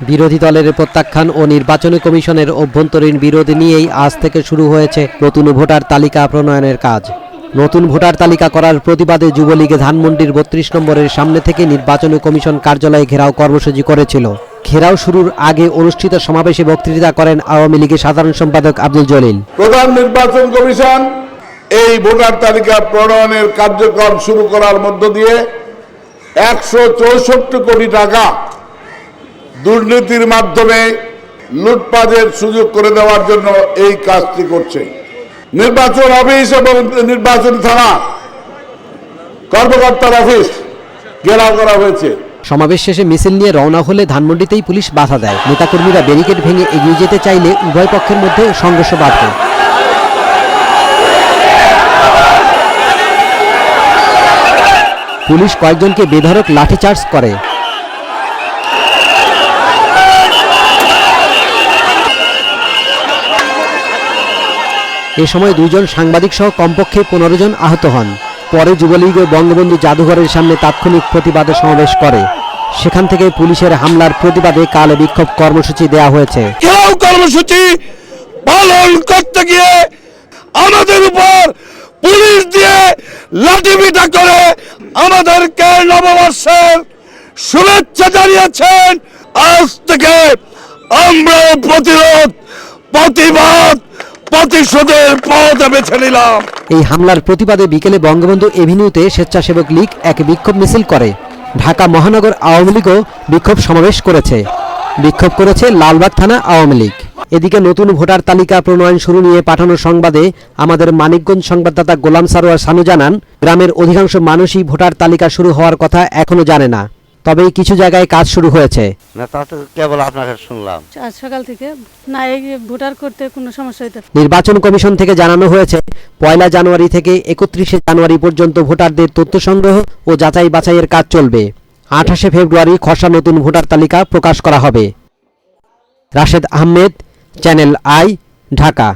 বিরোধী দলের প্রত্যাখ্যান ও নির্বাচনী কমিশনের অভ্যন্তরীণ বিরোধ নিয়েই আজ থেকে শুরু হয়েছে নতুন ভোটার তালিকা প্রণয়নের কাজ। নতুন ভোটার তালিকা করার প্রতিবাদে যুবলীগে ধানমন্ডির বত্রিশ নম্বরের সামনে থেকে নির্বাচনী কমিশন কার্যালয়ে ঘেরাও কর্মসূচি করেছিল। ঘেরাও শুরুর আগে অনুষ্ঠিত সমাবেশে বক্তৃতা করেন আওয়ামী লীগের সাধারণ সম্পাদক আব্দুল জলিল। প্রধান নির্বাচন কমিশন এই ভোটার তালিকা প্রণয়নের কার্যক্রম শুরু করার মধ্য দিয়ে একশো চৌষট্টি কোটি টাকা দুর্নীতির মাধ্যমে লুটপাটের সুযোগ করে দেওয়ার জন্য এই কাজটি করছে। নির্বাচন অফিস এবং নির্বাচন থানা, কর্মকর্তার অফিস ঘেরাও করা হয়েছে। সমাবেশ শেষে মিছিল নিয়ে রওনা হলে ধানমন্ডিতেই পুলিশ বাধা দেয়। নেতাকর্মীরা ব্যারিকেড ভেঙে এগিয়ে যেতে চাইলে উভয় পক্ষের মধ্যে সংঘর্ষ বাধে। পুলিশ কয়েকজনকে বেধড়ক লাঠিচার্জ করে। এ সময় দুইজন সাংবাদিক সহ কমপক্ষে পনেরো জন আহত হন। পরে যুবলীগ ও বঙ্গবন্ধু জাদুঘরের সামনে তাৎক্ষণিক প্রতিবাদে সমাবেশ করে। সেখান থেকে পুলিশের হামলার প্রতিবাদে কাল বিক্ষোভ কর্মসূচি দেওয়া হয়েছে। কর্মসূচি পালন করতে গিয়ে আমাদের উপর পুলিশ দিয়ে লাঠিপিটা করে আমাদেরকে নববর্ষের শুভেচ্ছা জানিয়েছেন। আজ থেকে আমরা প্রতিরোধ, প্রতিবাদ প্রতিশোধের পথ বেছে নিলাম। এই হামলার প্রতিবাদে বিকেলে বঙ্গবন্ধু এভিনিউতে স্বেচ্ছাসেবক লীগ এক বিক্ষোভ মিছিল করে। ঢাকা মহানগর আওয়ামী লীগও বিক্ষোভ সমাবেশ করেছে। বিক্ষোভ করেছে লালবাগ থানা আওয়ামী লীগ। এদিকে নতুন ভোটার তালিকা প্রণয়ন শুরু নিয়ে পাঠানো সংবাদে আমাদের মানিকগঞ্জ সংবাদদাতা গোলাম সারোয়ার সানু জানান, গ্রামের অধিকাংশ মানুষই ভোটার তালিকা শুরু হওয়ার কথা এখনও জানে না। তবে কিছু জায়গায় কাজ শুরু হয়েছে। না তা তো কেবল আপনার কাছে শুনলাম। আজ সকাল থেকে না এই ভোটার করতে কোনো সমস্যা হইতে নির্বাচন কমিশন থেকে জানানো হয়েছে পয়লা জানুয়ারি থেকে একত্রিশে জানুয়ারি পর্যন্ত ভোটারদের তথ্য সংগ্রহ ও যাচাই বাছাইয়ের কাজ চলবে। আঠাশে ফেব্রুয়ারি খসড়া নতুন ভোটার তালিকা প্রকাশ করা হবে। Rashed Ahmed Channel I Dhaka.